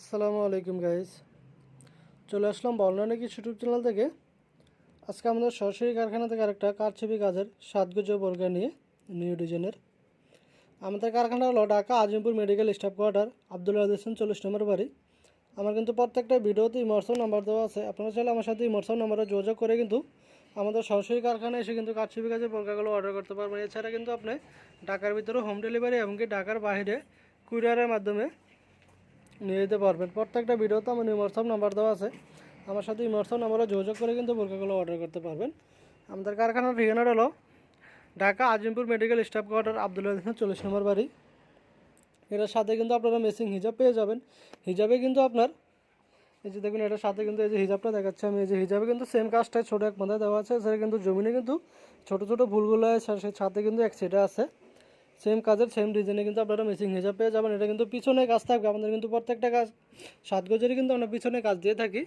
আসসালামু আলাইকুম গাইজ চলে আসলাম বর্ণনা কি ইউটিউব চ্যানেল থেকে। আজকে আমাদের সরাসরি কারখানা থেকে আরেকটা কারছবি কাজের সাতগুজ বোরকা নিয়ে নিউ ডিজাইনের আমাদের কারখানা হলো Dhaka Azimpur medical staff quarter Abdullah Hossain চল্লিশ নম্বর বাড়ি। আমার কিন্তু প্রত্যেকটা ভিডিওতে ইমর্সন নাম্বার দেওয়া আছে। আপনারা চাইলে আমার সাথে ইমর্সন নাম্বারে যোগাযোগ করে কিন্তু আমাদের সরাসরি কারখানায় এসে কিন্তু কারছবি কাজের বোরকাগুলো অর্ডার করতে পারবেন। এছাড়া কিন্তু আপনি ঢাকার ভিতরে হোম ডেলিভারি এমনকি ঢাকার বাইরে কুরিয়ারের মাধ্যমে নিয়ে যেতে পারবেন। প্রত্যেকটা ভিডিওতে আমার ইমর্সব নাম্বার দেওয়া আছে। আমার সাথে ইমর্সব নাম্বারে যোগাযোগ করে কিন্তু বোরকাগুলো অর্ডার করতে পারবেন। আমাদের কারখানার ঠিকানাটা হলো Dhaka Azimpur medical staff quarter Abdullah চল্লিশ নম্বর বাড়ি। এটার সাথে কিন্তু আপনারা মেসিং হিজাব পেয়ে যাবেন। হিজাবে কিন্তু আপনার, এই যে দেখুন, এটার সাথে কিন্তু এই যে হিজাবটা দেখাচ্ছে আমি। এই যে হিজাবে কিন্তু সেম কাজটাই ছোটো এক মাথায় দেওয়া আছে। সেটা কিন্তু জমিনে কিন্তু ছোটো ছোটো ভুলগুলো আছে সেই সাথে কিন্তু এক সেটা আছে। সেম কাজের সেম ডিজাইনে কিন্তু আপনারা মেসিং হিসাব পেয়ে যাবেন। এটা কিন্তু পিছনে কাজ থাকবে। আমাদের কিন্তু প্রত্যেকটা কাজ, সাত গজেরই কিন্তু আমরা পিছনে কাজ দিয়ে থাকি।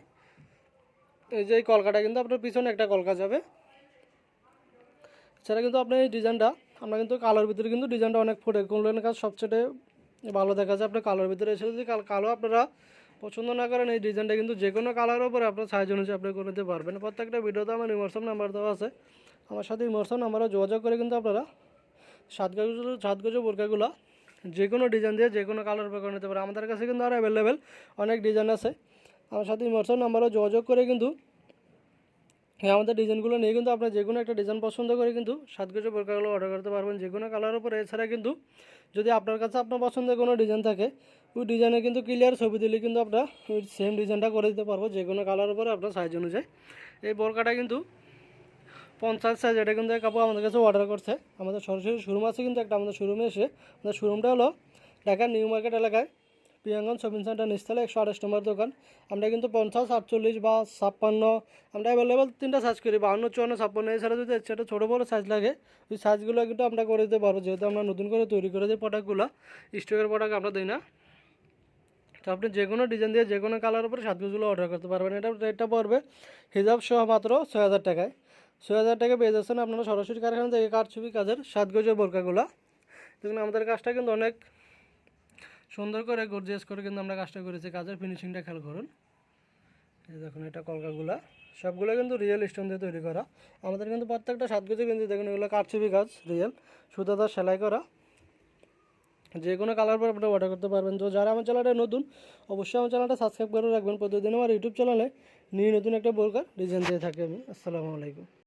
এই যে এই কলকাটা কিন্তু আপনার পিছনে একটা কলকা যাবে। এছাড়া কিন্তু আপনার এই ডিজাইনটা আমরা কিন্তু কালোর ভিতরে কিন্তু ডিজাইনটা অনেক ফুটে। কোনলেন কাজ সবচেয়ে ভালো দেখা যায় আপনার কালোর ভিতরে? এসে যদি কাল- আপনারা পছন্দ না করেন, এই ডিজাইনটা কিন্তু যে কোনো কালারের উপরে আপনার সাইজ অনুযায়ী আপনি করে নিতে পারবেন। প্রত্যেকটা ভিডিওতে আমার ইমোশন নাম্বার দেওয়া আছে। আমার সাথে ইমোশন নাম্বারে যোগাযোগ করে কিন্তু আপনারা সাত গজ বোরকাগুলো যে কোনো ডিজাইন দিয়ে যে কোনো কালার উপরে করে নিতে পারে। আমাদের কাছে কিন্তু আরও অ্যাভেলেবেল অনেক ডিজাইন আছে। আমার সাথে ইমোশন নাম্বারে যোগাযোগ করে কিন্তু আমাদের ডিজাইনগুলো নিয়ে কিন্তু আপনার যে কোনো একটা ডিজাইন পছন্দ করে কিন্তু সাত বোরকাগুলো অর্ডার করতে পারবেন। যে কোনো কালার উপরে। এছাড়া কিন্তু যদি আপনার কাছে আপনার পছন্দের কোনো ডিজাইন থাকে, ওই ডিজাইনে কিন্তু ক্লিয়ার ছবি দিলে কিন্তু আপনার ওই সেম ডিজাইনটা করে দিতে পারব। যে কোনো কালার উপরে আপনার সাইজ অনুযায়ী। এই বোরকাটা কিন্তু পঞ্চাশ সাইজ এটা কিন্তু কাপড় আমাদের কাছে অর্ডার করছে। আমাদের সরাসরি শোরুম আছে কিন্তু একটা আমাদের শোরুমে এসে। আমাদের শোরুমটা হলো ঢাকার নিউ মার্কেট এলাকায়, প্রিয়াঙ্গন শপিং সেন্টার নিচতলা একশো আঠাশ নম্বর দোকান। আমরা কিন্তু পঞ্চাশ, আটচল্লিশ বা ছাপ্পান্ন, আমরা অ্যাভেলেবেল তিনটা সাইজ করি, বাহান্ন, চুয়ান্ন, ছাপ্পান্ন এছাড়া যদি একটা ছোটো বড়ো সাইজ লাগে, ওই সাইজগুলো কিন্তু আমরা করে দিতে পারব। যেহেতু আমরা নতুন করে তৈরি করে দিই প্রোডাক্টগুলো স্টকের প্রোডাক্ট আমরা দিই না। তো আপনি যে কোনো ডিজাইন দিয়ে যে কোনো কালার উপরে সাতগুলো অর্ডার করতে পারবেন। এটা রেটটা পড়বে হিজাব সহ মাত্র ছয় হাজার টাকায়। ছয় হাজার টাকা পেয়ে যাচ্ছেন আপনারা সরাসরি কারখানা থেকে কাঠ ছবি কাজের সাত গজের বোরকাগুলো। দেখুন, আমাদের কাজটা কিন্তু অনেক সুন্দর করে গর্জিয়াস করে কিন্তু আমরা কাজটা করেছি। কাজের ফিনিশিংটা খেয়াল করুন। এই দেখুন, এটা কলকাগুলা। সবগুলো কিন্তু রিয়েল স্টোন দিয়ে তৈরি করা। আমাদের কিন্তু প্রত্যেকটা সাত গজে কিন্তু, দেখুন, এগুলো কাঠছবি কাজ রিয়েল সুতাদার সেলাই করা। যে কোনো কালার পর আপনি অর্ডার করতে পারবেন। তো যারা আমার চ্যানেলটা নতুন, অবশ্যই আমার চ্যানেলটা সাবস্ক্রাইব করে রাখবেন। প্রতিদিন আমার ইউটিউব চ্যানেলে নিয়ে নতুন একটা বোরকার ডিজাইন দিয়ে থাকি আমি। আসসালামু আলাইকুম।